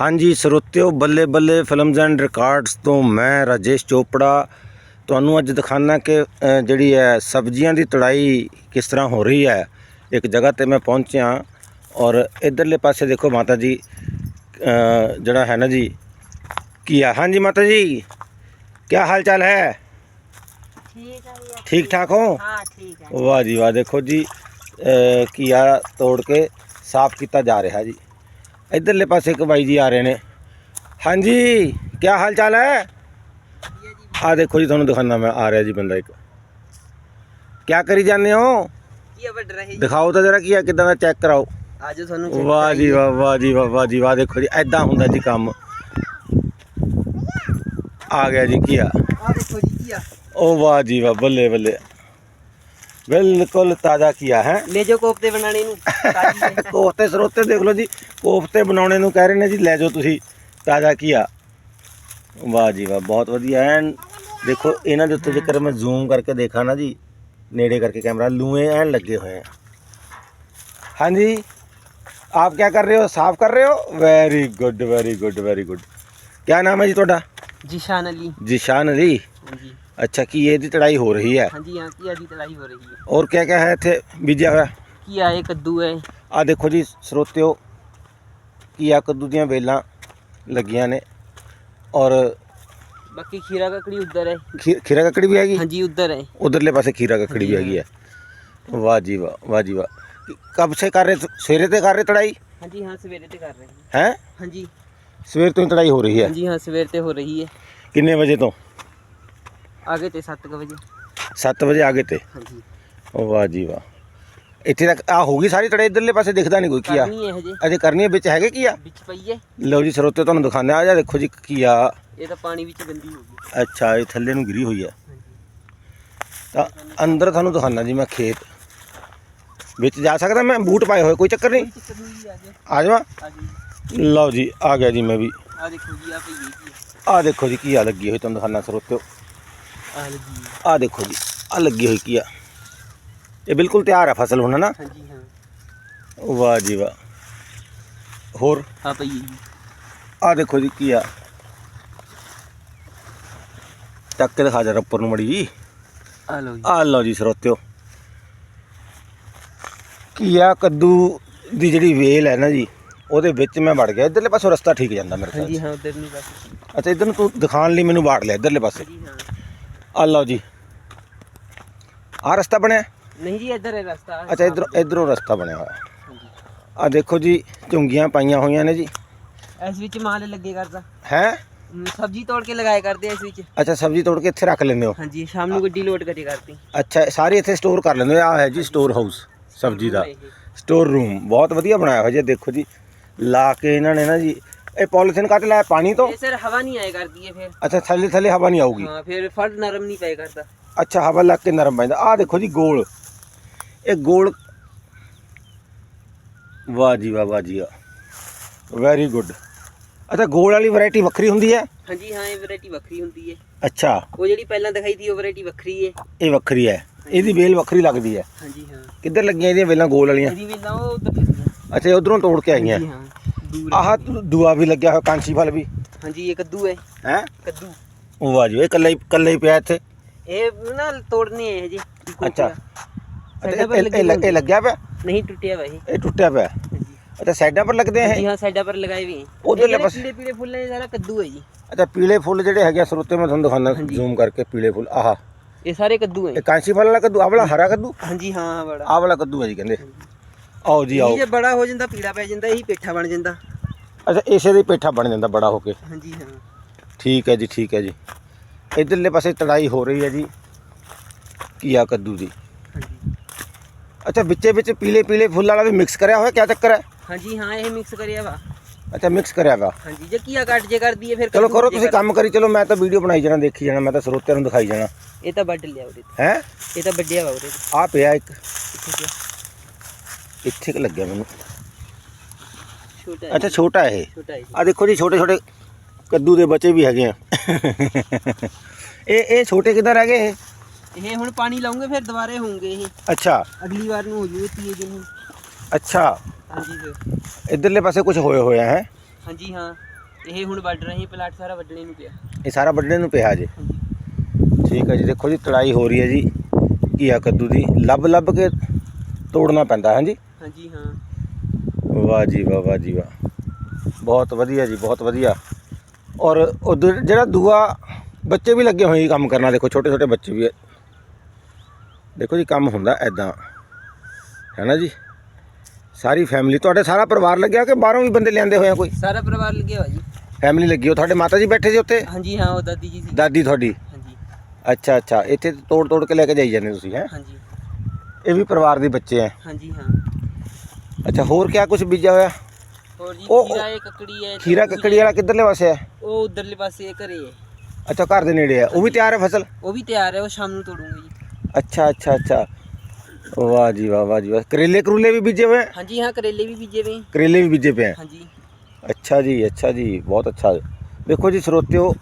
ਹਾਂਜੀ ਸਰੋਤਿਓ ਬੱਲੇ ਬੱਲੇ ਫਿਲਮਜ਼ ਐਂਡ ਰਿਕਾਰਡਸ ਤੋਂ ਮੈਂ ਰਾਜੇਸ਼ ਚੋਪੜਾ। ਤੁਹਾਨੂੰ ਅੱਜ ਦਿਖਾਣਾ ਕਿ ਜਿਹੜੀ ਹੈ ਸਬਜ਼ੀਆਂ ਦੀ ਤੜਾਈ ਕਿਸ ਤਰ੍ਹਾਂ ਹੋ ਰਹੀ ਹੈ ਇੱਕ ਜਗ੍ਹਾ ਤੇ ਮੈਂ ਪਹੁੰਚਿਆ। ਔਰ ਇਧਰਲੇ ਪਾਸੇ ਦੇਖੋ ਮਾਤਾ ਜੀ ਜਿਹੜਾ ਹੈ ਨਾ ਜੀ ਕੀ ਆ? ਹਾਂਜੀ ਮਾਤਾ ਜੀ ਕੀ ਹਾਲ ਚਾਲ ਹੈ? ਠੀਕ ਠਾਕ ਹੋ? ਹਾਂ ਠੀਕ ਹੈ ਵਾਹ ਜੀ ਵਾਹ ਦੇਖੋ ਜੀ ਕੀ ਆ ਤੋੜ ਕੇ ਸਾਫ਼ ਕੀਤਾ ਜਾ ਰਿਹਾ ਜੀ। ਇਧਰਲੇ ਪਾਸੇ ਇੱਕ ਬਾਈ ਜੀ ਆ ਰਹੇ ਨੇ। ਹਾਂਜੀ ਕੀ ਹਾਲ ਚਾਲ ਹੈ? ਆ ਦੇਖੋ ਜੀ ਤੁਹਾਨੂੰ ਦਿਖਾਣਾ ਮੈਂ ਆ ਰਿਹਾ ਜੀ ਬੰਦਾ ਇੱਕ। ਕੀ ਕਰੀ ਜਾਂਦੇ ਹੋ? ਕੀ ਵੱਡ ਰਹੀ ਦਿਖਾਓ ਤਾਂ ਜਰਾ ਕੀ ਹੈ ਕਿਦਾਂ ਦਾ ਚੈੱਕ ਕਰਾਓ। ਆਜੋ ਤੁਹਾਨੂੰ ਵਾਹ ਜੀ ਵਾਹ ਵਾਹ ਜੀ ਵਾਹ ਵਾਹ ਜੀ ਵਾਹ ਦੇਖੋ ਜੀ ਐਦਾਂ ਹੁੰਦਾ ਜੀ ਕੰਮ। ਆ ਗਿਆ ਜੀ ਕੀ ਆ? ਆ ਦੇਖੋ ਜੀ ਕੀ ਆ। ਉਹ ਵਾਹ ਜੀ ਵਾਹ ਬੱਲੇ ਬੱਲੇ। ਬਿਲਕੁਲ ਤਾਜ਼ਾ ਕੀਆ ਹੈ। ਲੈ ਜੋ ਕੋਫਤੇ ਬਣਾਣੇ ਨੂੰ। ਕੋਫਤੇ ਸਰੋਤੇ ਦੇਖ ਲਓ ਜੀ ਕੋਫਤੇ ਬਣਾਉਣੇ ਨੂੰ ਕਹਿ ਰਹੇ ਨੇ ਜੀ ਲੈ ਜਾਓ ਤੁਸੀਂ ਤਾਜ਼ਾ ਕੀਆ। ਵਾਹ ਜੀ ਵਾਹ ਬਹੁਤ ਵਧੀਆ ਐਨ ਦੇਖੋ ਇਹਨਾਂ ਦੇ ਉੱਤੇ ਜੇਕਰ ਮੈਂ ਜ਼ੂਮ ਕਰਕੇ ਦੇਖਾਂ ਨਾ ਜੀ ਨੇੜੇ ਕਰਕੇ ਕੈਮਰਾ ਲੂਏ ਐਨ ਲੱਗੇ ਹੋਏ ਆ। ਹਾਂਜੀ ਆਪ ਕੀ ਕਰ ਰਹੇ ਹੋ? ਸਾਫ਼ ਕਰ ਰਹੇ ਹੋ? Very good very good very good ਕੀ ਨਾਮ ਹੈ ਜੀ ਤੁਹਾਡਾ? ਜਿਸ਼ਾਨ ਅਲੀ। ਜਿਸ਼ਾਨ ਅੱਛਾ ਕੀ ਇਹਦੀ ਤੜਾਈ ਹੋ ਰਹੀ ਹੈ? ਹਾਂਜੀ ਹਾਂ ਕੀ ਆਦੀ ਤੜਾਈ ਹੋ ਰਹੀ ਹੈ? ਔਰ ਕਿਆ ਕਿਆ ਹੈ ਇੱਥੇ ਬੀਜਿਆ ਹੋਇਆ? ਕੀ ਆ ਇਹ ਕੱਦੂ ਹੈ। ਆ ਦੇਖੋ ਜੀ ਸਰੋਤਿਓ ਕੀਆ ਕੱਦੂ ਦੀਆਂ ਵੇਲਾਂ ਲੱਗੀਆਂ ਨੇ। ਔਰ ਬਾਕੀ ਖੀਰਾ ਕਕੜੀ ਉੱਧਰ ਹੈ। ਖੀ- ਖੀਰਾ ਕੱਕੜੀ ਵੀ ਹੈਗੀ? ਹਾਂਜੀ ਉੱਧਰ ਹੈ। ਉਧਰਲੇ ਪਾਸੇ ਖੀਰਾ ਕੱਕੜੀ ਵੀ ਹੈਗੀ ਹੈ। ਵਾਹ ਜੀ ਵਾਹ ਵਾਹ ਜੀ ਵਾਹ। ਕਬ ਸੇ ਕਰ ਰਹੇ ਸਵੇਰੇ ਤੇ ਕਰ ਰਹੇ ਤੜਾਈ? ਹਾਂਜੀ ਹਾਂ ਸਵੇਰੇ ਤੇ ਕਰ ਰਹੇ ਹਾਂ ਹੈ? ਹਾਂਜੀ। ਸਵੇਰ ਤੋਂ ਹੀ ਤੜਾਈ ਹੋ ਰਹੀ ਹੈ। ਹਾਂਜੀ ਹਾਂ ਸਵੇਰ ਤੇ ਹੋ ਰਹੀ ਹੈ। ਕਿੰਨੇ ਵਜੇ ਤੋਂ? ਆਗੇ ਤੇ 7 ਵਜੇ। 7 ਵਜੇ ਆਗੇ ਤੇ? ਹਾਂਜੀ। ਉਹ ਵਾਹ ਜੀ ਵਾਹ। ਇੱਥੇ ਤੱਕ ਆ ਹੋਗੀ ਸਾਰੀ ਤੜਾਈ ਇਧਰਲੇ ਪਾਸੇ ਦਿਖਦਾ ਨਹੀਂ ਕੋਈ ਕਰਨੀ ਹੈ ਹਜੇ। ਅਜੇ ਕਰਨੀ ਹੈ ਵਿੱਚ ਹੈਗੇ ਕੀਆ ਵਿੱਚ ਪਈ ਹੈ ਲਓ ਜੀ ਸਰੋਤੇ ਤੁਹਾਨੂੰ ਦਿਖਾਉਂਦੇ ਆ ਜਾ ਦੇਖੋ ਜੀ ਕੀਆ ਇਹ ਤਾਂ ਪਾਣੀ ਵਿੱਚ ਗੰਦੀ ਹੋ ਗਈ। ਅੱਛਾ ਇਹ ਥੱਲੇ ਨੂੰ ਗਿਰੀ ਹੋਈ ਹੈ ਹਾਂਜੀ। ਤਾਂ ਅੰਦਰ ਤੁਹਾਨੂੰ ਦਿਖਾਉਣਾ ਜੀ ਮੈਂ ਖੇਤ। ਵਿੱਚ ਜਾ ਸਕਦਾ ਮੈਂ? ਬੂਟ ਪਾਏ ਹੋਏ ਕੋਈ ਚੱਕਰ ਨਹੀਂ? ਆ ਗਿਆ। ਆ ਜਾਵਾਂ? ਆ ਜੀ ਲਓ ਜੀ ਆ ਗਿਆ ਜੀ ਮੈਂ ਵੀ। ਆ ਦੇਖੋ ਜੀ ਆ ਪਈ ਹੈ ਕੀ ਆ। ਦੇਖੋ ਜੀ ਕੀ ਆ ਲੱਗੀ ਹੋਈ ਤੁਹਾਨੂੰ ਦਿਖਾਉਣਾ ਸਰੋਤਿਓ। ਆ ਲੱਗੀ। ਆ ਦੇਖੋ ਜੀ ਆ ਲੱਗੀ ਹੋਈ ਕੀ ਆ? ਇਹ ਬਿਲਕੁਲ ਤਿਆਰ ਹੈ ਫਸਲ ਹੁਣ ਨਾ? ਹਾਂਜੀ ਹਾਂ। ਵਾਹ ਜੀ ਵਾਹ। ਹੋਰ? ਆ ਪਈ ਹੈ ਜੀ। ਆ ਦੇਖੋ ਜੀ ਕੀ ਆ। ਚੱਕ ਕੇ ਦਿਖਾ ਜਰਾ ਉੱਪਰ ਨੂੰ ਮੜੀ ਜੀ। ਆ ਲਓ ਜੀ। ਆ ਲਓ ਜੀ ਸਰੋਤਿਓ। ਕੀਆ ਕੱਦੂ ਦੀ ਜਿਹੜੀ ਵੇਲ ਹੈ ਨਾ ਜੀ ਉਹਦੇ ਵਿੱਚ ਮੈਂ ਵੜ ਗਿਆ। ਇਧਰਲੇ ਪਾਸੋਂ ਰਸਤਾ ਠੀਕ ਜਾਂਦਾ ਮੇਰੇ ਖਿਆਲ ਹਾਂਜੀ ਹਾਂ ਉਧਰ ਨਹੀਂ ਬਸ ਅੱਛਾ ਇਧਰ ਨੂੰ ਤੂੰ ਦਿਖਾਣ ਲਈ ਮੈਨੂੰ ਵਾੜ ਲਿਆ ਇਧਰਲੇ ਪਾਸੇ। ਹਾਂ। ਆ ਲਓ ਜੀ। ਆ ਰਸਤਾ ਬਣਿਆ? ਨਹੀਂ ਜੀ ਇੱਧਰ ਹੈ ਰਸਤਾ ਅੱਛਾ ਇਧਰ ਇਧਰੋਂ ਰਸਤਾ ਬਣਿਆ ਹੋਇਆ। ਆ ਦੇਖੋ ਜੀ ਝੁੰਗੀਆਂ ਪਾਈਆਂ ਹੋਈਆਂ ਨੇ ਜੀ। ਇਸ ਵਿੱਚ ਮਾਲ ਲੱਗੇ ਕਰਦਾ। ਹੈ? ਸਬਜ਼ੀ ਤੋੜ ਕੇ ਲਗਾਇਆ ਕਰਦੇ ਆ ਇਸ ਵਿੱਚ। ਅੱਛਾ ਸਬਜ਼ੀ ਤੋੜ ਕੇ ਇੱਥੇ ਰੱਖ ਲੈਂਦੇ ਹੋ? ਹਾਂਜੀ ਸ਼ਾਮ ਨੂੰ ਗੱਡੀ ਲੋਡ ਕਰੇ ਕਰਤੀ ਅੱਛਾ ਸਾਰੀ ਇੱਥੇ ਸਟੋਰ ਕਰ ਲੈਂਦੇ ਆ ਹੈ ਜੀ ਸਟੋਰ ਹਾਊਸ ਸਬਜ਼ੀ ਦਾ। Store room. ਬਹੁਤ ਵਧੀਆ ਬਣਾਇਆ ਹੋਇਆ ਜੀ ਦੇਖੋ ਜੀ। ਲਾ ਕੇ ਇਹਨਾਂ ਨੇ ਨਾ ਜੀ ਇਹ ਪੋਲੀਥੀਨ ਕੱਟ ਲਾਇਆ ਪਾਣੀ ਤੋਂ? ਇਹ ਸਰ ਹਵਾ ਨਹੀਂ ਆਏ ਕਰਦੀ ਹੈ ਫਿਰ। ਅੱਛਾ ਥੱਲੇ ਥੱਲੇ ਹਵਾ ਨਹੀਂ ਆਊਗੀ? ਹਾਂ ਫਿਰ ਫੜ ਨਰਮ ਨਹੀਂ ਪਏ ਕਰਦਾ। ਅੱਛਾ ਹਵਾ ਲੱਗ ਕੇ ਨਰਮ ਪੈਂਦਾ। ਆਹ ਦੇਖੋ ਜੀ ਗੋਲ। ਇਹ ਗੋਲ ਵਾਹ ਜੀ ਵਾਹ ਵਾਹ ਜੀ ਵੈਰੀ ਗੁੱਡ ਅੱਛਾ ਗੋਲ ਵਾਲੀ ਵੈਰਾਈਟੀ ਵੱਖਰੀ ਹੁੰਦੀ ਹੈ? ਹਾਂਜੀ ਹਾਂ ਇਹ ਵੈਰਾਈਟੀ ਵੱਖਰੀ ਹੁੰਦੀ ਹੈ। ਅੱਛਾ। ਉਹ ਜਿਹੜੀ ਪਹਿਲਾਂ ਦਿਖਾਈ ਸੀ ਉਹ ਵੈਰਾਈਟੀ ਵੱਖਰੀ ਹੈ। ਇਹ ਵੱਖਰੀ ਹੈ। ਇਹਦੀ ਵੇਲ ਵੱਖਰੀ ਲੱਗਦੀ ਹੈ। ਹਾਂਜੀ ਹਾਂ। ਕਿੱਧਰ ਲੱਗੀਆਂ ਇਹਦੀਆਂ ਵੇਲਾਂ ਗੋਲ ਵਾਲੀਆਂ? ਇਹਦੀ ਵੀ ਨਾ ਉਹ ਉੱਧਰ ਅੱਛਾ ਉਧਰੋਂ ਤੋੜ ਕੇ ਆਈਆਂ। ਹਾਂ। ਆਹ ਦੂਆ ਵੀ ਲੱਗਿਆ ਹੋਇਆ ਕਾਂਸੀ ਫਲ ਵੀ। ਹਾਂਜੀ ਇਹ ਕੱਦੂ ਹੈ। ਹੈ? ਕੱਦੂ। ਉਹ ਜੀ ਇਹ ਇਕੱਲਾ ਹੀ ਇਕੱਲਾ ਹੀ ਪਿਆ ਇੱਥੇ। ਇਹ ਨਾ ਤੋੜਨੇ ਹੈ ਜੀ ਅੱਛਾ। ਇਹ- ਇਹ- ਇਹ ਲੱਗ- ਇਹ ਲੱਗਿਆ ਪਿਆ? ਨਹੀਂ ਟੁੱਟਿਆ ਵਾ ਇਹ। ਇਹ ਟੁੱਟਿਆ ਪਿਆ। ਅੱਛਾ ਸਾਈਡਾਂ ਪਰ ਲੱਗਦੇ ਆ ਹਾਂਜੀ ਇਹ ਹਾਂ ਸਾਈਡਾਂ ਪਰ ਲਗਾਏ ਵੀ। ਉਧਰਲੇ ਪਾਸੇ- ਪੀਲੇ ਪੀਲੇ ਫੁੱਲ ਨੇ ਸਾਰਾ ਕੱਦੂ ਹੈ ਜੀ। ਅੱਛਾ ਪੀਲੇ ਫੁੱਲ ਜਿਹੜੇ ਹੈਗੇ ਆ ਸਰੋਤੇ ਮੈਂ ਤੁਹਾਨੂੰ ਹਾਂਜੀ। ਜ਼ੂਮ ਕਰਕੇ ਪੀਲੇ ਫੁੱਲ। ਆਹ। ਇਹ ਸਾਰੇ ਕੱਦੂ ਹੈ। ਇਹ ਕਾਂਸੀ ਫਲ ਵਾਲਾ ਕੱਦੂ ਆਹ ਵਾਲਾ ਹਰਾ ਕੱਦੂ? ਹਾਂਜੀ ਹਾਂ ਹਾਂ ਬੜਾ ਆਹ ਵਾਲਾ ਕੱਦੂ ਹੈ ਜੀ ਕਹਿੰਦੇ। ਆਓ ਜੀ ਆਓ। ਇਹ ਜੇ ਬੜਾ ਹੋ ਜਾਂਦਾ ਪੀੜਾ ਪੈ ਜਾਂਦਾ ਇਹੀ ਪੇਠਾ ਬਣ ਜਾਂਦਾ। ਅੱਛਾ ਇਸੇ ਦੇ ਪੇਠਾ ਬਣ ਜਾਂਦਾ ਬੜਾ ਹੋ ਕੇ। ਹਾਂਜੀ ਹਾਂ। ਠੀਕ ਹੈ ਜੀ ਠੀਕ ਹੈ ਜੀ। ਇਧਰਲੇ ਪਾਸੇ ਤੜਾਈ ਹੋ ਰਹੀ ਹੈ ਜੀ। ਕੀਆ ਕੱਦੂ ਦੀ। ਹਾਂਜੀ। ਅੱਛਾ ਵਿੱਚੇ ਵਿੱਚ ਪੀਲੇ ਪੀਲੇ ਫੁੱਲ ਵਾਲਾ ਵੀ ਮਿਕਸ ਕਰਿਆ ਹੋਇਆ ਕਿਆ ਚੱਕਰ ਹੈ? ਹਾਂਜੀ ਹਾਂ ਇਹ ਮਿਕਸ ਕਰਿਆ ਵਾ। ਅੱਛਾ ਮਿਕਸ ਕਰਿਆ ਵਾ। ਹਾਂਜੀ ਜੇ ਕੀਆ ਕੱਟ ਜੇ ਕਰਦੀ ਹੈ ਫਿਰ ਚਲੋ ਕੱਦੂ ਕਰੋ ਜੇ ਤੁਸੀਂ ਕੰਮ ਕਰੀ ਚਲੋ ਮੈਂ ਤਾਂ ਵੀਡੀਓ ਬਣਾਈ ਜਾਣਾ ਦੇਖੀ ਜਾਣਾ ਮੈਂ ਤਾਂ ਸਰੋਤਿਆਂ ਨੂੰ ਦਿਖਾਈ ਜਾਣਾ। ਕਰ- ਇਹ ਤਾਂ ਵੱਢ ਲਿਆ ਉਹਦੇ ਤੇ। ਹੈ? ਇਹ ਤਾਂ ਵੱਡਿਆ ਵਾ ਉਹਦੇ ਤੇ। ਆ ਪਿਆ ਇੱਕ। ਕਿੱਥੇ ਗਿਆ ਇੱਥੇ ਕਿ ਲੱਗਿਆ ਮੈਨੂੰ। ਛੋਟਾ ਹੈ ਅੱਛਾ ਛੋਟਾ ਇਹ। ਛੋਟਾ ਹੈ ਜੀ। ਆ ਦੇਖੋ ਜੀ ਛੋਟੇ ਛੋਟੇ ਕੱਦੂ ਦੇ ਬੱਚੇ ਵੀ ਹੈਗੇ ਆ। ਇਹ ਇਹ ਛੋਟੇ ਕਿੱਧਰ ਹੈਗੇ ਇਹ? ਇਹ ਹੁਣ ਪਾਣੀ ਲਾਉਂਗੇ ਫਿਰ ਦੁਬਾਰੇ ਹੋਣਗੇ ਇਹ। ਅੱਛਾ। ਅਗਲੀ ਵਾਰ ਨੂੰ ਹੋ ਜੂਗੇ ਤੀਏ ਦਿਨ ਨੂੰ। ਅੱਛਾ। ਹਾਂਜੀ ਫਿਰ। ਇਧਰਲੇ ਪਾਸੇ ਕੁਝ ਹੋਏ ਹੋਇਆ ਹੈ? ਹਾਂਜੀ ਹਾਂ। ਇਹ ਹੁਣ ਵੱਢ ਰਹੇ ਪਲਾਟ ਸਾਰਾ ਵੱਢਣੇ ਨੂੰ ਪਿਆ। ਇਹ ਸਾਰਾ ਵੱਢਣੇ ਨੂੰ ਪਿਆ ਜੇ ਹਾਂਜੀ। ਠੀਕ ਹੈ ਜੀ ਦੇਖੋ ਜੀ ਤੜਾਈ ਹੋ ਰਹੀ ਹੈ ਜੀ ਘੀਆ ਕੱਦੂ ਦੀ। ਲੱਭ ਲੱਭ ਕੇ ਤੋੜਨਾ ਪੈਂਦਾ ਹੈ ਜੀ ਹਾਂਜੀ ਹਾਂ। ਵਾਹ ਜੀ ਵਾਹ ਵਾਹ ਜੀ ਵਾਹ। ਬਹੁਤ ਵਧੀਆ ਜੀ ਬਹੁਤ ਵਧੀਆ। ਔਰ ਉਧਰ ਜਿਹੜਾ ਦੂਆ ਬੱਚੇ ਵੀ ਲੱਗੇ ਹੋਏ ਜੀ ਕੰਮ ਕਰਨਾ ਦੇਖੋ ਛੋਟੇ ਛੋਟੇ ਬੱਚੇ ਵੀ ਹੈ। ਦੇਖੋ ਜੀ ਕੰਮ ਹੁੰਦਾ ਐਦਾਂ ਹੈ ਨਾ ਜੀ? ਸਾਰੀ ਫੈਮਿਲੀ ਤੁਹਾਡੇ ਸਾਰਾ ਪਰਿਵਾਰ ਲੱਗਿਆ ਕਿ ਬਾਹਰੋਂ ਵੀ ਬੰਦੇ ਲਿਆਂਦੇ ਹੋਏ ਆ ਕੋਈ? ਸਾਰਾ ਪਰਿਵਾਰ ਲੱਗਿਆ ਹੋਇਆ ਜੀ। ਫੈਮਿਲੀ ਲੱਗੀ ਹੋ ਤੁਹਾਡੇ ਮਾਤਾ ਜੀ ਬੈਠੇ ਸੀ ਉੱਥੇ? ਹਾਂਜੀ ਹਾਂ ਉਹ ਦਾਦੀ ਜੀ ਸੀ। ਦਾਦੀ ਤੁਹਾਡੀ? ਹਾਂਜੀ। ਅੱਛਾ ਅੱਛਾ ਇੱਥੇ ਤੋੜ ਤੋੜ ਕੇ ਲੈ ਕੇ ਜਾਈ ਜਾਂਦੇ ਤੁਸੀਂ ਹੈ? ਹਾਂਜੀ। ਇਹ ਵੀ ਪਰਿਵਾਰ ਦੇ ਬੱਚੇ ਹੈ ਹਾਂਜੀ ਹਾਂ। ਅੱਛਾ ਹੋਰ ਕਿਆ ਕੁਝ ਬੀਜਿਆ ਹੋਇਆ? ਹੋਰ ਜੀ ਉਹ- ਖੀਰਾ ਹੈ ਕੱਕੜੀ ਹੈ ਖੀਰਾ ਕੱਕੜੀ ਵਾਲਾ ਕਿੱਧਰਲੇ ਪਾਸੇ ਹੈ ਉਹ ਉਧਰਲੇ ਪਾਸੇ ਘਰੇ ਹੈ ਅੱਛਾ ਘਰ ਦੇ ਨੇੜੇ ਹੈ ਉਹ ਵੀ ਤਿਆਰ ਹੈ ਫਸਲ? ਉਹ ਵੀ ਤਿਆਰ ਹੈ ਉਹ ਸ਼ਾਮ ਨੂੰ ਤੋੜੂਗੇ ਜੀ। ਅੱਛਾ ਅੱਛਾ ਅੱਛਾ। ਵਾਹ ਜੀ ਵਾਹ ਵਾਹ ਜੀ ਵਾਹ। ਕਰੇਲੇ ਕਰੂਲੇ ਵੀ ਬੀਜੇ ਹੋਏ? ਹਾਂਜੀ ਹਾਂ ਕਰੇਲੇ ਵੀ ਬੀਜੇ ਵੇ ਕਰੇਲੇ ਵੀ ਬੀਜੇ ਪਏ ਹਾਂਜੀ। ਅੱਛਾ ਜੀ ਅੱਛਾ ਜੀ ਬਹੁਤ ਅੱਛਾ। ਦੇਖੋ ਜੀ ਸਰੋਤਿਓ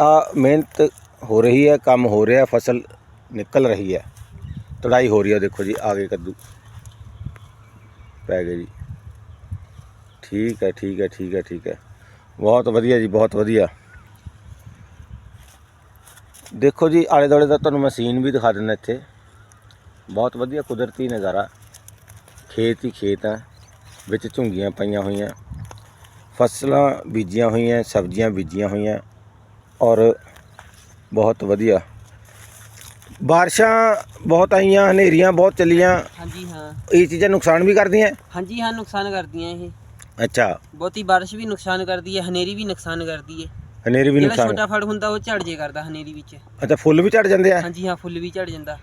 ਆ ਮਿਹਨਤ ਹੋ ਰਹੀ ਹੈ ਕੰਮ ਹੋ ਰਿਹਾ ਫਸਲ ਨਿਕਲ ਰਹੀ ਹੈ। ਤੜਾਈ ਹੋ ਰਹੀ ਆ, ਦੇਖੋ ਜੀ, ਆ ਗਏ ਕੱਦੂ। ਪੈ ਗਏ ਜੀ। ਠੀਕ ਹੈ ਠੀਕ ਹੈ ਠੀਕ ਹੈ ਠੀਕ ਹੈ। ਬਹੁਤ ਵਧੀਆ ਜੀ, ਬਹੁਤ ਵਧੀਆ। ਦੇਖੋ ਜੀ ਆਲੇ ਦੁਆਲੇ ਦਾ ਤੁਹਾਨੂੰ ਮੈਂ ਸੀਨ ਵੀ ਦਿਖਾ ਦਿੰਦਾ ਇੱਥੇ। ਬਹੁਤ ਵਧੀਆ ਕੁਦਰਤੀ ਨਜ਼ਾਰਾ। ਖੇਤ ਹੀ ਖੇਤ ਹੈ ਵਿੱਚ ਝੁੰਗੀਆਂ ਪਈਆਂ ਹੋਈਆਂ। ਫਸਲਾਂ ਬੀਜੀਆਂ ਹੋਈਆਂ, ਸਬਜ਼ੀਆਂ ਬੀਜੀਆਂ ਹੋਈਆਂ। ਔਰ ਬਹੁਤ ਵਧੀਆ। ਬਾਰਿਸ਼ਾਂ ਬਹੁਤ ਆਈਆਂ ਹਨੇਰੀਆਂ ਬਹੁਤ ਚੱਲੀਆਂ। ਹਾਂਜੀ ਹਾਂ। ਇਹ ਚੀਜ਼ਾਂ ਨੁਕਸਾਨ ਵੀ ਕਰਦੀਆਂ? ਹਾਂਜੀ ਹਾਂ ਨੁਕਸਾਨ ਕਰਦੀਆਂ ਇਹ। ਅੱਛਾ। ਬਹੁਤੀ ਬਾਰਿਸ਼ ਵੀ ਨੁਕਸਾਨ ਕਰਦੀ ਹੈ ਹਨੇਰੀ ਵੀ ਨੁਕਸਾਨ ਕਰਦੀ ਹੈ। ਹਨੇਰੀ ਵੀ ਜਿਹੜਾ ਨੁਕਸਾਨ ਛੋਟਾ ਫੜ ਹੁੰਦਾ ਉਹ ਝੜ ਜੇ ਕਰਦਾ ਹਨੇਰੀ ਵਿੱਚ। ਅੱਛਾ ਫੁੱਲ ਵੀ ਝੜ ਜਾਂਦੇ ਆ? ਹਾਂਜੀ ਹਾਂ ਫੁੱਲ ਵੀ ਝੜ ਜਾਂਦਾ।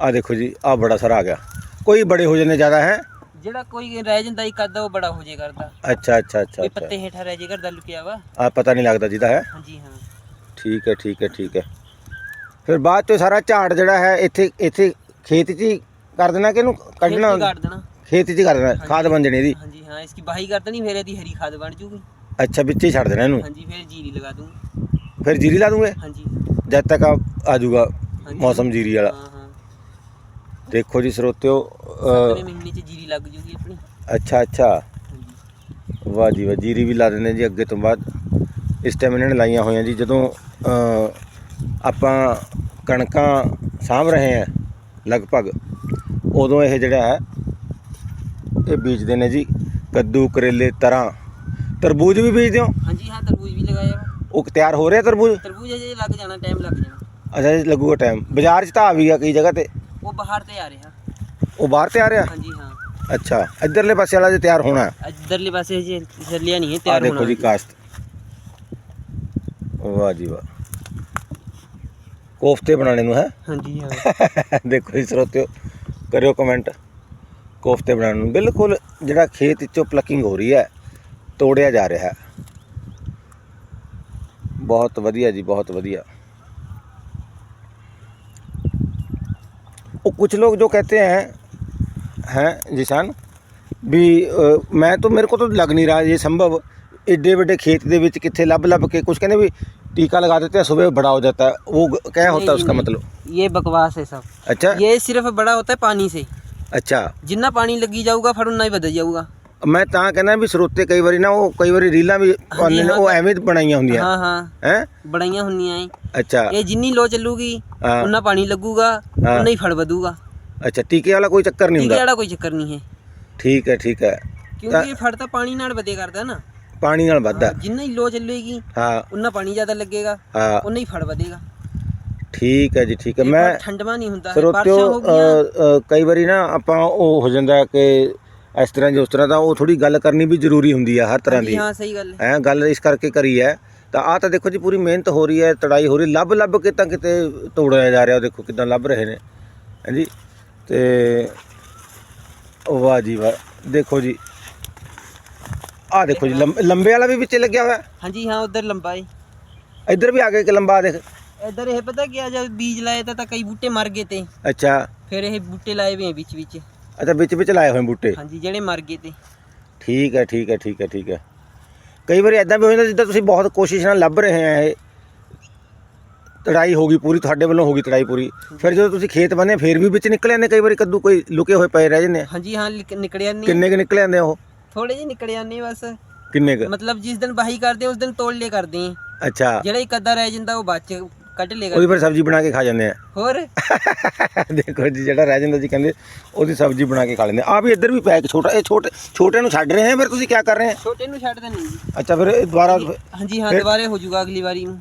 ਆ ਦੇਖੋ ਜੀ ਆ ਬੜਾ ਸਾਰਾ ਆ ਗਿਆ। ਕੋਈ ਬੜੇ ਹੋ ਜਾਂਦੇ ਜ਼ਿਆਦਾ ਹੈ? ਜਿਹੜਾ ਕੋਈ ਰਹਿ ਜਾਂਦਾ ਇੱਕ ਅੱਧਾ ਉਹ ਬੜਾ ਹੋ ਜੇ ਕਰਦਾ। ਅੱਛਾ ਅੱਛਾ ਅੱਛਾ ਕੋਈ ਅੱਛਾ। ਪੱਤੇ ਹੇਠਾਂ ਰਹਿ ਜੇ ਕਰਦਾ ਲੁਕਿਆ ਵਾ। ਆ ਪਤਾ ਨਹੀਂ ਲੱਗਦਾ ਜਿਹਦਾ ਹੈ? ਹਾਂਜੀ ਹਾਂ। ਠੀਕ ਹੈ ਠੀਕ ਹੈ ਠੀਕ ਹੈ। ਫਿਰ ਬਾਅਦ ਚੋਂ ਸਾਰਾ ਝਾੜ ਜਿਹੜਾ ਹੈ ਇੱਥੇ ਇੱਥੇ ਖੇਤ 'ਚ ਹੀ ਕਰ ਦੇਣਾ ਕਿ ਇਹਨੂੰ ਕੱਢਣਾ ਖੇਤ 'ਚ ਹੁੰਦਾ? ਕੱਢ ਦੇਣਾ। ਖੇਤ 'ਚ ਹੀ ਕਰ ਦੇਣਾ ਖਾਦ ਬਣ ਜਣੀ ਇਹਦੀ। ਹਾਂਜੀ ਹਾਂ ਇਸकी ਬਾਹੀ ਕਰ ਦੇਣੀ ਫਿਰ ਇਹਦੀ ਹਰੀ ਖਾਦ ਬਣ ਜੂਗੀ। ਅੱਛਾ ਵਿੱਚ ਹੀ ਛੱਡ ਦੇਣਾ ਇਹਨੂੰ? ਹਾਂਜੀ ਫਿਰ ਜੀਰੀ ਲਗਾ ਦੂੰਗੀ। ਫਿਰ ਜੀਰੀ ਲਾ ਦੂੰਗੇ? ਹਾਂਜੀ। ਜਦ ਤੱਕ ਆ ਆ ਜਾਊਗਾ ਹਾਂਜੀ। ਮੌਸਮ ਜੀਰੀ ਵਾਲਾ। ਹਾਂ ਹਾਂ। ਦੇਖੋ ਜੀ ਸਰੋਤਿਓ ਅਗਲੇ ਅ, ਮਹੀਨੇ 'ਚ ਜੀਰੀ ਲੱਗ ਜੂਗੀ ਆਪਣੀ। ਅੱਛਾ ਅੱਛਾ। ਹਾਂਜੀ। ਵਾਹ ਜੀ ਵਾਹ ਜੀਰੀ ਵੀ ਲਾ ਦਿੰਦੇ ਜੀ ਅੱਗੇ ਤੋਂ ਬਾਅਦ। ਇਸ ਟਾਈਮ ਇਹਨਾਂ ਨੇ ਲਾਈਆਂ ਹੋਈਆਂ ਜੀ ਜਦੋਂ ਅ, ਆਪਾਂ ਕਣਕਾਂ ਸਾਂਭ ਰਹੇ ਹਾਂ ਲਗਭਗ ਉਦੋਂ ਇਹ ਜਿਹੜਾ ਹੈ ਇਹ ਬੀਜਦੇ ਨੇ ਜੀ ਕੱਦੂ ਕਰੇਲੇ ਤਰਾਂ। ਤਰਬੂਜ ਵੀ ਬੀਜਦੇ ਹੋ? ਹਾਂਜੀ ਹਾਂ ਤਰਬੂਜ ਵੀ ਲਗਾਇਆ ਉਹ ਤਿਆਰ ਹੋ ਰਿਹਾ ਤਰਬੂਜ? ਤਰਬੂਜ ਅਜੇ ਲੱਗ ਜਾਣਾ ਟਾਈਮ ਲੱਗ ਜਾਣਾ। ਅੱਛਾ ਜੀ ਲੱਗੂਗਾ ਟਾਈਮ ਬਾਜ਼ਾਰ 'ਚ ਤਾਂ ਆ ਵੀ ਗਿਆ ਕਈ ਜਗ੍ਹਾ ਤੇ। ਉਹ ਬਾਹਰ ਤੇ ਆ ਰਿਹਾ। ਉਹ ਬਾਹਰ ਤੇ ਆ ਰਿਹਾ? ਹਾਂਜੀ ਹਾਂ। ਅੱਛਾ ਇੱਧਰਲੇ ਪਾਸੇ ਵਾਲਾ ਜੇ ਤਿਆਰ ਹੋਣਾ। ਇੱਧਰਲੇ ਪਾਸੇ ਹਜੇ ਚੱਲਿਆ ਨਹੀਂ ਹੈ ਆ ਤਿਆਰ ਦੇਖੋ ਹੋਣਾ ਜੀ ਕਾਸ਼ਤ। ਵਾਹ ਜੀ ਵਾਹ। ਕੋਫਤੇ ਬਣਾਉਣੇ ਨੂੰ ਹੈ ਹਾਂਜੀ ਹਾਂ ਦੇਖੋ ਜੀ ਸਰੋਤਿਓ ਕਰਿਓ ਕਮੈਂਟ ਕੋਫਤੇ ਬਣਾਉਣ ਨੂੰ ਬਿਲਕੁਲ ਜਿਹੜਾ ਖੇਤ ਵਿੱਚੋਂ ਪਲਕਿੰਗ ਹੋ ਰਹੀ ਹੈ ਤੋੜਿਆ ਜਾ ਰਿਹਾ ਹੈ ਬਹੁਤ ਵਧੀਆ ਜੀ ਬਹੁਤ ਵਧੀਆ वो कुछ लोग जो कहते हैं हैं जिसान ਵੀ ਅ, ਮੈਂ ਤਾਂ ਮੇਰੇ ਕੋ ਤਾਂ ਲੱਗ ਨਹੀਂ ਰਿਹਾ ਇਹ ਸੰਭਵ ਏਡੇ ਵੱਡੇ खेत ਦੇ ਵਿੱਚ ਕਿੱਥੇ ਲੱਭ ਲੱਭ ਕੇ ਕੁਝ ਕਹਿੰਦੇ ਵੀ टीका लगा देते हैं सुबह बड़ा हो जाता है वो ग- क्या होता है नहीं, उसका नहीं। मतलब ये बकवास है सब अच्छा ये सिर्फ बड़ा होता है पानी से ਅੱਛਾ ਜਿੰਨਾ ਪਾਣੀ ਲੱਗੀ ਜਾਊਗਾ ਫੜ ਉਨਾ ਹੀ ਵਧ ਜਾਊਗਾ ਮੈਂ ਤਾਂ ਕਹਿੰਦਾ ਵੀ ਸਰੋਤੇ ਕਈ ਵਾਰੀ ਨਾ ਉਹ ਕਈ ਵਾਰੀ ਰੀਲਾਂ ਵੀ ਪਾਉਂਦੇ ਨੇ ਹਾਂ, ਉਹ ਐਵੇਂ ਬਣਾਈਆਂ ਹੁੰਦੀਆਂ ਹਾਂ ਹਾਂ ਹੈ ਬੜਾਈਆਂ ਹੁੰਦੀਆਂ ਏ ਅੱਛਾ ਇਹ ਜਿੰਨੀ ਲੋ ਚੱਲੂਗੀ ਹਾਂ। ਉਨਾ ਪਾਣੀ ਲੱਗੂਗਾ ਹਾਂ। ਉਨਾ ਹੀ ਫੜ ਵਧੂਗਾ ਅੱਛਾ ਟੀਕੇ ਵਾਲਾ ਕੋਈ ਚੱਕਰ ਨਹੀਂ ਟੀਕੇ ਹੁੰਦਾ ਵਾਲਾ ਕੋਈ ਚੱਕਰ ਨਹੀਂ ਹੈ ਠੀਕ ਹੈ ਠੀਕ ਹੈ ਕਿਉਂਕਿ ਇਹ ਫੜ ਤਾਂ ਪਾਣੀ ਨਾਲ ਵਧੇ ਕਰਦਾ ਨਾ ਪਾਣੀ ਨਾਲ ਵੱਧਦਾ। ਜਿੰਨਾ ਹੀ ਲੋ ਚੱਲੇਗੀ ਹਾਂ। ਉਨਾ ਪਾਣੀ ਜ਼ਿਆਦਾ ਲੱਗੇਗਾ ਹਾਂ। ਉਨਾ ਹੀ ਫੜ ਵਧੇਗਾ। ਠੀਕ ਹੈ ਜੀ ਠੀਕ ਹੈ। ਮੈਂ ਠੰਡਵਾ ਨਹੀਂ ਹੁੰਦਾ ਸਰੋਤਿਓ ਕਈ ਵਾਰੀ ਨਾ ਆਪਾਂ ਉਹ ਹੋ ਜਾਂਦਾ ਕਿ ਇਸ ਤਰ੍ਹਾਂ ਜੋ ਉਸ ਤਰ੍ਹਾਂ ਦਾ ਉਹ ਥੋੜੀ ਗੱਲ ਕਰਨੀ ਵੀ ਜ਼ਰੂਰੀ ਹੁੰਦੀ ਹੈ ਹਰ ਤਰ੍ਹਾਂ ਦੀ। ਹਾਂ ਸਹੀ ਗੱਲ ਹੈ। ਐ ਗੱਲ ਇਸ ਕਰਕੇ ਕਰੀ ਹੈ। ਤਾਂ ਆ ਤਾਂ ਦੇਖੋ ਜੀ ਪੂਰੀ ਮਿਹਨਤ ਹੋ ਰਹੀ ਹੈ ਤੜਾਈ ਹੋ ਰਹੀ ਲੱਭ ਲੱਭ ਕੇ ਤਾਂ ਕਿਤੇ ਤੋੜਿਆ ਜਾ ਰਿਹਾ ਉਹ ਦੇਖੋ ਕਿਦਾਂ ਲੱਭ ਰਹੇ ਨੇ। ਹਾਂਜੀ ਤੇ ਵਾਹ ਜੀ ਵਾਹ। ਦੇਖੋ ਜੀ ਆ ਦੇਖੋ ਜੀ ਲੰਬ- ਲੰਬੇ ਵਾਲਾ ਵੀ ਵਿੱਚ ਲੱਗਿਆ ਹੋਇਆ। ਹਾਂਜੀ ਹਾਂ ਉਧਰ ਲੰਬਾ ਏ। ਇੱਧਰ ਵੀ ਆ ਗਿਆ ਇੱਕ ਲੰਬਾ ਦੇਖ। ਇੱਧਰ ਇਹ ਪਤਾ ਕੀ ਆ ਜਦ ਬੀਜ ਲਾਏ ਤਾਂ ਤਾਂ ਕਈ ਬੂਟੇ ਮਰ ਗਏ ਤੇ। ਅੱਛਾ। ਫਿਰ ਇਹ ਬੂਟੇ ਲਾਏ ਵੇ ਵਿੱਚ ਵਿੱਚ। ਅੱਛਾ ਵਿੱਚ ਵਿੱਚ ਲਾਏ ਹੋਏ ਬੂਟੇ। ਹਾਂਜੀ ਜਿਹੜੇ ਮਰ ਗਏ ਤੇ। ਠੀਕ ਹੈ ਠੀਕ ਹੈ ਠੀਕ ਹੈ ਠੀਕ ਹੈ। ਕਈ ਵਾਰੀ ਐਦਾਂ ਵੀ ਹੋ ਜਾਂਦਾ ਜਿੱਦਾਂ ਤੁਸੀਂ ਬਹੁਤ ਕੋਸ਼ਿਸ਼ ਨਾਲ ਲੱਭ ਰਹੇ ਆ ਇਹ। ਤੜਾਈ ਹੋ ਗਈ ਪੂਰੀ ਤੁਹਾਡੇ ਵੱਲੋਂ ਹੋ ਗਈ ਤੜਾਈ ਪੂਰੀ। ਫਿਰ ਜਦੋਂ ਤੁਸੀਂ ਖੇਤ ਬੰਨੇ ਫਿਰ ਵੀ ਵਿੱਚ ਨਿਕਲ ਆਉਂਦੇ ਕਈ ਵਾਰੀ ਕੱਦੂ ਕੋਈ ਲੁਕੇ ਹੋਏ ਪਏ ਰਹਿ ਜਾਂਦੇ ਆ। ਹਾਂਜੀ ਹਾਂ ਲਿਕ- ਨਿਕਲਿਆ ਨਹੀਂ ਕਿੰਨੇ ਕੁ ਨਿਕਲ ਆ ਉਹ? ਥੋੜੇ ਜਿਹੇ ਨਿਕਲ ਜਾਂਦੇ ਬਸ। ਕਿੰਨੇ ਕ? ਮਤਲਬ ਜਿਸ ਦਿਨ ਵਾਹੀ ਕਰਦੇ ਉਸ ਦਿਨ ਤੋੜ ਲਿਆ ਕਰਦੇ ਅੱਛਾ। ਜਿਹੜਾ ਇੱਕ ਅੱਧਾ ਰਹਿ ਜਾਂਦਾ ਉਹ ਬਾਅਦ ਚ ਕੱਢ ਲਿਆ ਉਹਦੀ ਫਿਰ ਸਬਜ਼ੀ ਬਣਾ ਕੇ ਖਾ ਜਾਂਦੇ ਆ। ਹੋਰ? ਦੇਖੋ ਜੀ ਜਿਹੜਾ ਰਹਿ ਜਾਂਦਾ ਜੀ ਕਹਿੰਦੇ ਉਹਦੀ ਸਬਜ਼ੀ ਬਣਾ ਕੇ ਖਾ ਲੈਂਦੇ ਆ। ਵੀ ਇੱਧਰ ਵੀ ਪੈਕ ਛੋਟਾ ਇਹ ਛੋਟੇ ਛੋਟੇ ਨੂੰ ਛੱਡ ਰਹੇ ਆ ਫਿਰ ਤੁਸੀਂ ਕੀ ਕਰ ਰਹੇ ਆ? ਛੋਟੇ ਨੂੰ ਛੱਡ ਦੇਣੀ ਜੀ। ਅੱਛਾ ਫਿਰ ਇਹ ਦੁਬਾਰਾ ਹਾਂਜੀ ਹਾਂ ਫਿਰ- ਦੁਬਾਰੇ ਹੋ ਜਾਊਗਾ ਅਗਲੀ ਵਾਰੀ ਨੂੰ।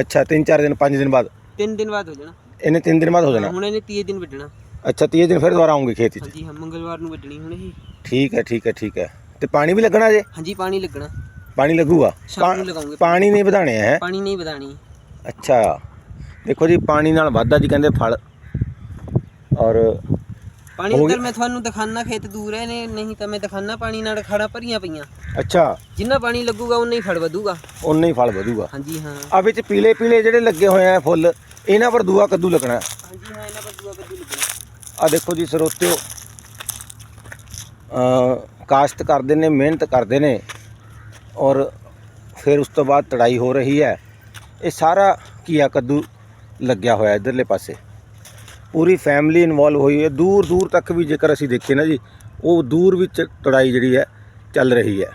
ਅੱਛਾ 3-4 ਦਿਨ 5 ਦਿਨ ਬਾਅਦ? ਤਿੰਨ ਦਿਨ ਬਾਅਦ ਹੋ ਜਾਣਾ। ਇਹਨੇ 3 ਦਿਨ ਬਾਅਦ ਹੋ ਜਾਣਾ? ਹੁਣ ਇਹਨੇ 30 ਦਿਨ ਵੱਢਣਾ। ਅੱਛਾ 30 ਦਿਨ ਫਿਰ ਦੁਬਾਰਾ ਆਉਂਗੇ ਖੇਤ 'ਚ? ਹਾਂਜੀ ਹਾਂ ਮੰਗਲਵਾਰ ਨੂੰ ਵੱਢਣੀ ਹੁਣ ਇਹ। ਠੀਕ ਹੈ ਠੀਕ ਹੈ ਠੀਕ ਹੈ। ਤੇ ਪਾਣੀ ਵੀ ਲੱਗਣਾ ਜੇ? ਹਾਂਜੀ ਪਾਣੀ ਲੱਗਣਾ। ਪਾਣੀ ਲੱਗੂਗਾ? ਸ਼ਾਮ ਨੂੰ ਲਗਾਉਂਗੇ। ਪਾਣੀ ਨਹੀਂ ਵਧਾਣੇ ਹੈ? ਪਾਣੀ ਨਹੀਂ ਵਧਾਣੀ ਅੱਛਾ। ਦੇਖੋ ਜੀ ਪਾਣੀ ਨਾਲ ਵੱਧਦਾ ਜੀ ਕਹਿੰਦੇ ਫਲ। ਔਰ ਪਾਣੀ ਅੰਦਰ। ਮੈਂ ਤੁਹਾਨੂੰ ਦਿਖਾਣਾ ਖੇਤ ਦੂਰ ਹੈ ਨੇ ਨਹੀਂ ਤਾਂ ਮੈਂ ਦਿਖਾਣਾ ਪਾਣੀ ਨਾਲ ਖਾੜਾ ਭਰੀਆਂ ਪਈਆਂ। ਅੱਛਾ। ਜਿੰਨਾ ਪਾਣੀ ਲੱਗੂਗਾ ਉਨਾ ਹੀ ਫੜ ਵਧੂਗਾ। ਉਨਾ ਹੀ ਫਲ ਵਧੂਗਾ। ਹਾਂਜੀ ਹਾਂ। ਆ ਵਿੱਚ ਪੀਲੇ ਪੀਲੇ ਜਿਹੜੇ ਲੱਗੇ ਹੋਏ ਆ ਫੁੱਲ ਇਹਨਾਂ ਪਰ ਦੂਆ ਕੱਦੂ ਲੱਗਣਾ। ਹਾਂਜੀ ਹਾਂ ਇਹਨਾਂ ਪਰ ਦੂਆ ਕੱਦੂ ਲੱਗਣਾ। ਆ ਦੇਖੋ ਜੀ ਸਰੋਤਿਓ। ਅ ਕਾਸ਼ਤ ਕਰਦੇ ਨੇ, ਮਿਹਨਤ ਕਰਦੇ ਨੇ ਔਰ ਫਿਰ ਉਸ ਤੋਂ ਬਾਅਦ ਤੜਾਈ ਹੋ ਰਹੀ ਹੈ। ਇਹ ਸਾਰਾ ਕੀਆ ਕੱਦੂ ਲੱਗਿਆ ਹੋਇਆ ਇਧਰਲੇ ਪਾਸੇ। ਪੂਰੀ ਫੈਮਿਲੀ ਇਨਵੋਲਵ ਹੋਈ ਹੈ। ਦੂਰ ਦੂਰ ਤੱਕ ਵੀ ਜੇਕਰ ਅਸੀਂ ਦੇਖੀਏ ਨਾ ਜੀ, ਉਹ ਦੂਰ ਵਿੱਚ ਤੜਾਈ ਜਿਹੜੀ ਹੈ, ਚੱਲ ਰਹੀ ਹੈ।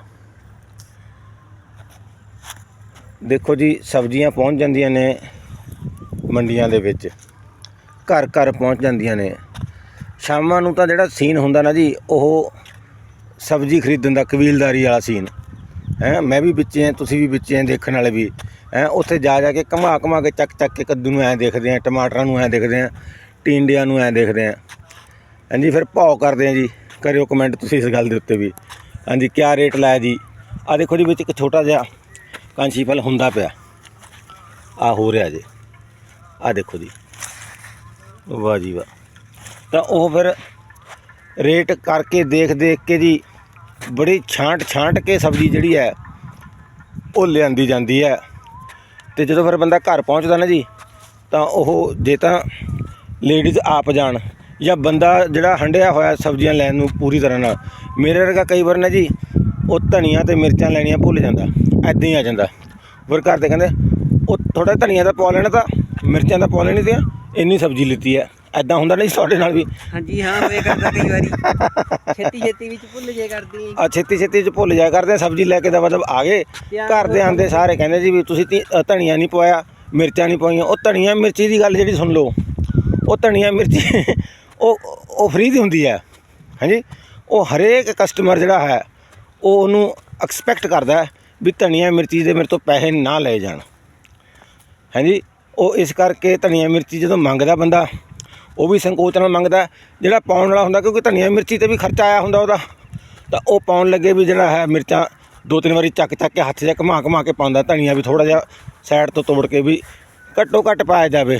ਦੇਖੋ ਜੀ, ਸਬਜ਼ੀਆਂ ਪਹੁੰਚ ਜਾਂਦੀਆਂ ਨੇ ਮੰਡੀਆਂ ਦੇ ਵਿੱਚ। ਘਰ ਘਰ ਪਹੁੰਚ ਜਾਂਦੀਆਂ ਨੇ। ਸ਼ਾਮਾਂ ਨੂੰ ਤਾਂ ਜਿਹੜਾ ਸੀਨ ਹੁੰਦਾ ਨਾ ਜੀ, ਉਹ ਸਬਜ਼ੀ ਖਰੀਦਣ ਦਾ ਕਬੀਲਦਾਰੀ ਵਾਲਾ ਸੀਨ। ਹੈ, ਮੈਂ ਵੀ ਵਿੱਚ ਹਾਂ ਤੁਸੀਂ ਵੀ ਵਿੱਚ ਹਾਂ ਦੇਖਣ ਵਾਲੇ ਵੀ। ਹੈ, ਉੱਥੇ ਜਾ ਜਾ ਕੇ ਘਮਾ ਘਮਾ ਕੇ ਚੱਕ ਚੱਕ ਕੇ ਕੱਦੂ ਨੂੰ ਐਂ ਦੇਖਦੇ ਆ, ਟਮਾਟਰਾਂ ਨੂੰ ਐਂ ਦੇਖਦੇ ਆ, ਟਿੰਡਿਆਂ ਨੂੰ ਐਂ ਦੇਖਦੇ ਆ। ਹਾਂਜੀ, ਫਿਰ ਭਾਅ ਕਰਦੇ ਆ ਜੀ। ਕਰਿਓ ਕਮੈਂਟ ਤੁਸੀਂ ਇਸ ਗੱਲ ਦੇ ਉੱਤੇ ਵੀ। ਹਾਂਜੀ, ਕਿਆ ਰੇਟ ਲਾਇਆ ਜੀ? ਆ ਦੇਖੋ ਜੀ, ਵਿੱਚ ਇੱਕ ਛੋਟਾ ਜਿਹਾ ਕਾਂਚੀ ਫਲ ਹੁੰਦਾ ਪਿਆ। ਆ ਹੋ ਰਿਹਾ ਜੀ। ਆ ਦੇਖੋ ਜੀ। ਵਾਹ ਜੀ ਵਾਹ। ਤਾਂ ਉਹ ਫਿਰ ਰੇਟ ਕਰਕੇ ਦੇਖ ਦੇਖ ਕੇ ਜੀ ਬੜੀ ਛਾਂਟ ਛਾਂਟ ਕੇ ਸਬਜ਼ੀ ਜਿਹੜੀ ਹੈ ਉਹ ਲਿਆਂਦੀ ਜਾਂਦੀ ਹੈ। ਤੇ ਜਦੋਂ ਫਿਰ ਬੰਦਾ ਘਰ ਪਹੁੰਚਦਾ ਨਾ ਜੀ, ਤਾਂ ਉਹ ਜੇ ਤਾਂ ਲੇਡੀਜ਼ ਆਪ ਜਾਣ ਜਾਂ ਬੰਦਾ ਜਿਹੜਾ ਹੰਡਿਆ ਹੋਇਆ ਸਬਜ਼ੀਆਂ ਲੈਣ ਨੂੰ ਪੂਰੀ ਤਰ੍ਹਾਂ ਨਾਲ। ਮੇਰੇ ਵਰਗਾ ਕਈ ਵਾਰ ਨਾ ਜੀ, ਉਹ ਧਨੀਆ ਤੇ ਮਿਰਚਾਂ ਲੈਣੀਆਂ ਭੁੱਲ ਜਾਂਦਾ ਐਦਾਂ ਹੀ ਆ ਜਾਂਦਾ। ਫਿਰ ਘਰ ਦੇ ਕਹਿੰਦੇ, ਉਹ ਥੋੜਾ ਧਨੀਆ ਦਾ ਪਾ ਲੈਣਾ ਤਾਂ, ਮਿਰਚਾਂ ਦਾ ਪਾ ਲੈਣੀ ਤੇ ਇੰਨੀ ਸਬਜ਼ੀ ਲਿੱਤੀ ਹੈ। ਐਦਾਂ ਹੁੰਦਾ ਨਹੀਂ ਤੁਹਾਡੇ ਨਾਲ ਵੀ। ਹਾਂਜੀ ਹਾਂ ਹੋਏ ਕਰਦਾ ਕਈ ਵਾਰੀ। ਛੇਤੀ ਛੇਤੀ ਵਿੱਚ ਭੁੱਲ ਜੇ ਕਰਦੀ ਆ ਛੇਤੀ ਛੇਤੀ ਚ ਭੁੱਲ ਜਾਇਆ ਕਰਦੇ ਆ, ਸਬਜ਼ੀ ਲੈ ਕੇ ਦਾ ਮਤਲਬ ਆ ਗਏ। ਘਰ ਦੇ ਆਂਦੇ ਸਾਰੇ ਕਹਿੰਦੇ ਜੀ ਵੀ ਤੁਸੀਂ ਤੀ- ਅ, ਧਨੀਆ ਨਹੀਂ ਪਵਾਇਆ ਮਿਰਚਾਂ ਨਹੀਂ ਪਾਈਆਂ ਉਹ ਧਨੀਆ ਮਿਰਚੀ ਦੀ ਗੱਲ ਜਿਹੜੀ ਸੁਣ ਲਓ ਉਹ ਧਨੀਆ ਮਿਰਚੀ ਉਹ ਉਹ ਫ੍ਰੀ ਦੀ ਹੁੰਦੀ ਹੈ। ਹਾਂਜੀ? ਉਹ ਹਰੇਕ ਕਸਟਮਰ ਜਿਹੜਾ ਹੈ ਉਹ ਉਹਨੂੰ ਐਕਸਪੈਕਟ ਕਰਦਾ ਹੈ ਵੀ ਧਨੀਆ ਮਿਰਚੀ ਦੇ ਮੇਰੇ ਤੋਂ ਪੈਸੇ ਨਾ ਲਏ ਜਾਣ। ਹਾਂਜੀ? ਉਹ ਇਸ ਕਰਕੇ ਧਨੀਆ ਮਿਰਚੀ ਜਦੋਂ ਮੰਗਦਾ ਬੰਦਾ ਉਹ ਵੀ ਸੰਕੋਚ ਨਾਲ ਮੰਗਦਾ। ਜਿਹੜਾ ਪਾਉਣ ਵਾਲਾ ਹੁੰਦਾ ਕਿਉਂਕਿ ਧਨੀਆ ਮਿਰਚੀ ਤੇ ਵੀ ਖਰਚਾ ਆਇਆ ਹੁੰਦਾ ਉਹਦਾ। ਤਾਂ ਉਹ ਪਾਉਣ ਲੱਗੇ ਵੀ ਜਿਹੜਾ ਹੈ ਮਿਰਚਾਂ ਦੋ ਤਿੰਨ ਵਾਰੀ ਚੱਕ ਚੱਕ ਕੇ ਹੱਥ 'ਚ ਘੁਮਾ ਘੁਮਾ ਕੇ ਪਾਉਂਦਾ ਧਨੀਆ ਵੀ ਥੋੜਾ ਜਿਹਾ ਸਾਈਡ ਤੋਂ ਤੋੜ ਕੇ ਵੀ ਘੱਟੋ ਘੱਟ ਪਾਇਆ ਜਾਵੇ।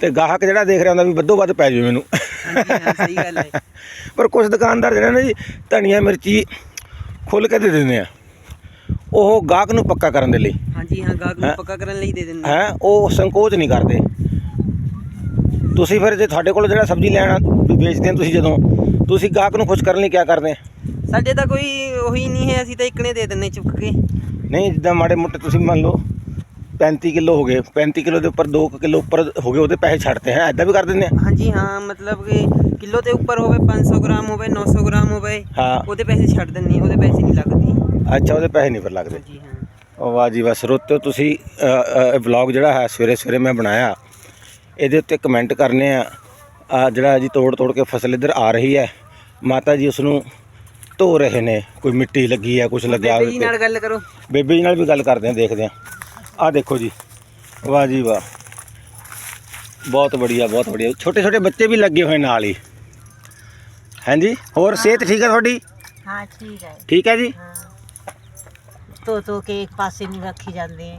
ਤੇ ਗਾਹਕ ਜਿਹੜਾ ਦੇਖ ਰਿਹਾ ਹੁੰਦਾ ਵੀ ਵੱਧੋ ਵੱਧ ਪੈ ਜਾਵੇ ਮੈਨੂੰ। ਹਾਂਜੀ ਹਾਂ ਸਹੀ ਗੱਲ ਹੈ। ਪਰ ਕੁਝ ਦੁਕਾਨਦਾਰ ਜਿਹੜੇ ਨੇ ਜੀ ਧਨੀਆ ਮਿਰਚੀ ਖੁੱਲ ਕੇ ਦੇ ਦਿੰਦੇ ਆ। ਉਹ ਗਾਹਕ ਨੂੰ ਪੱਕਾ ਕਰਨ ਦੇ ਲਈ। ਹਾਂਜੀ ਹਾਂ ਗਾਹਕ ਨੂੰ? ਪੱਕਾ ਕਰਨ ਲਈ ਦੇ ਦਿੰਦੇ ਹੈ? ਉਹ ਸੰਕੋਚ ਨਹੀਂ ਕਰਦੇ। ਤੁਸੀਂ ਫਿਰ ਜੇ ਤੁਹਾਡੇ ਕੋਲ ਜਿਹੜਾ ਸਬਜ਼ੀ ਲੈਣਾ ਵੇਚਦੇ ਆ ਤੁਸੀਂ ਜਦੋਂ ਤੁਸੀਂ ਗਾਹਕ ਨੂੰ ਖੁਸ਼ ਕਰਨ ਲਈ ਕੀ ਕਰਦੇ ਆ? ਸਾਡੇ ਤਾਂ ਕੋਈ ਉਹੀ ਨਹੀਂ ਹੈ ਅਸੀਂ ਤਾਂ ਇੱਕਨੇ ਦੇ ਦਿੰਨੇ ਚੁੱਕ ਕੇ। ਨਹੀਂ ਜਿੱਦਾਂ ਮਾੜੇ ਮੋਟੇ ਤੁਸੀਂ ਮੰਨ ਲਓ 35 ਕਿਲੋ ਹੋ ਗਏ 35 ਕਿਲੋ ਦੇ ਉੱਪਰ 2 ਕਿਲੋ ਉੱਪਰ ਹੋ ਗਏ ਉਹਦੇ ਪੈਸੇ ਛੱਡਦੇ ਹੈ ਐਦਾਂ ਵੀ ਕਰ ਦਿੰਦੇ ਆ? ਹਾਂਜੀ ਹਾਂ ਮਤਲਬ ਕਿ ਕਿਲੋ ਤੇ ਉੱਪਰ ਹੋਵੇ 500 ਗ੍ਰਾਮ ਹੋਵੇ 900 ਗ੍ਰਾਮ ਹੋਵੇ ਹਾਂ। ਉਹਦੇ ਪੈਸੇ ਛੱਡ ਦਿੰਨੇ ਉਹਦੇ ਪੈਸੇ ਨਹੀਂ ਲੱਗਦੇ। ਅੱਛਾ ਉਹਦੇ ਪੈਸੇ ਨਹੀਂ ਫਿਰ ਲੱਗਦੇ। ਹਾਂਜੀ ਹਾਂ। ਵਾਹ ਜੀ ਵਾਹ ਸਰੋਤਿਓ ਤੁਸੀਂ ਵਲੌਗ ਜਿਹੜਾ ਹੈ ਸਵੇਰੇ ਸਵੇਰੇ ਮੈਂ ਬਣਾਇਆ। ਇਹਦੇ ਉੱਤੇ ਕਮੈਂਟ ਕਰਨੇ ਆ। ਆ ਜਿਹੜਾ ਜੀ ਤੋੜ ਤੋੜ ਕੇ ਫਸਲ ਇੱਧਰ ਆ ਰਹੀ ਹੈ। ਮਾਤਾ ਜੀ ਉਸ ਨੂੰ ਧੋ ਰਹੇ ਨੇ। ਕੋਈ ਮਿੱਟੀ ਲੱਗੀ ਹੈ ਕੁਝ ਲੱਗਿਆ ਬੇਬੇ ਜੀ ਨਾਲ ਗੱਲ ਕਰੋ। ਬੇਬੇ ਜੀ ਨਾਲ ਵੀ ਗੱਲ ਕਰਦੇ ਆ ਦੇਖਦੇ ਆ। ਆ ਦੇਖੋ ਜੀ। ਵਾਹ ਜੀ ਵਾਹ। ਬਹੁਤ ਬੜੀਆ ਬਹੁਤ ਬੜੀਆ ਛੋਟੇ ਛੋਟੇ ਬੱਚੇ ਵੀ ਲੱਗੇ ਹੋਏ ਨਾਲ ਹੀ। ਹਾਂਜੀ? ਹੋਰ ਸਿਹਤ ਠੀਕ ਹੈ ਤੁਹਾਡੀ? ਹਾਂ ਠੀਕ ਹੈ ਠੀਕ ਹੈ ਜੀ? ਤੋ ਤੋ ਕੇ ਇੱਕ ਪਾਸੇ ਨਹੀਂ ਰੱਖੀ ਜਾਂਦੇ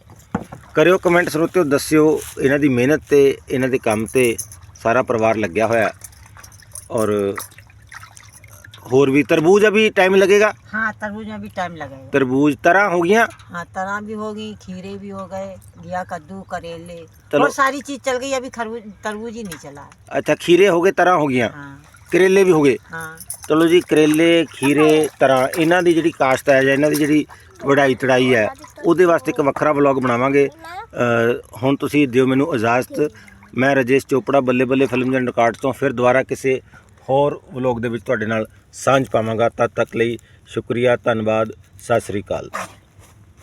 ਕਰਿਓ ਕਮੈਂਟ ਸਰੋਤਿਓ ਦੱਸਿਓ ਇਹਨਾਂ ਦੀ ਮਿਹਨਤ ਤੇ ਇਹਨਾਂ ਦੇ ਕੰਮ ਤੇ ਸਾਰਾ ਪਰਿਵਾਰ ਲੱਗਿਆ ਹੋਇਆ ਹੈ। ਔਰ ਹੋਰ ਵੀ ਤਰਬੂਜ ਅਭੀ ਟਾਈਮ लगेगा हाँ तरबूज में भी टाइम लगेगा तरबूज तरह हो गया हाँ तना भी होगी खीरे भी हो गए घिया कद्दू करेले चलो। और सारी चीज चल गई अभी खरबूज तरबूज ही नहीं चला है अच्छा खीरे हो गए तरह हो गया हाँ ਕਰੇਲੇ ਵੀ ਹੋ ਗਏ। ਹਾਂ। ਚਲੋ ਜੀ ਕਰੇਲੇ ਖੀਰੇ ਤਰ੍ਹਾਂ ਇਹਨਾਂ ਦੀ ਜਿਹੜੀ ਕਾਸ਼ਤ ਹੈ ਜਾਂ ਇਹਨਾਂ ਦੀ ਜਿਹੜੀ ਵਡਾਈ ਤੜਾਈ ਹੈ ਉਹਦੇ ਵਾਸਤੇ ਇੱਕ ਵੱਖਰਾ ਵਲੌਗ ਬਣਾਵਾਂਗੇ। ਹੁਣ ਤੁਸੀਂ ਦਿਓ ਮੈਨੂੰ ਇਜਾਜ਼ਤ। ਮੈਂ ਰਜੇਸ਼ ਚੋਪੜਾ ਬੱਲੇ ਬੱਲੇ ਫਿਲਮ ਜਨ ਰਿਕਾਰਡ ਤੋਂ ਫਿਰ ਦੁਬਾਰਾ ਕਿਸੇ ਹੋਰ ਵਲੌਗ ਦੇ ਵਿੱਚ ਤੁਹਾਡੇ ਨਾਲ ਸਾਂਝ ਪਾਵਾਂਗਾ। ਤਦ ਤੱਕ ਲਈ ਸ਼ੁਕਰੀਆ ਧੰਨਵਾਦ ਸਤਿ ਸ੍ਰੀ ਅਕਾਲ।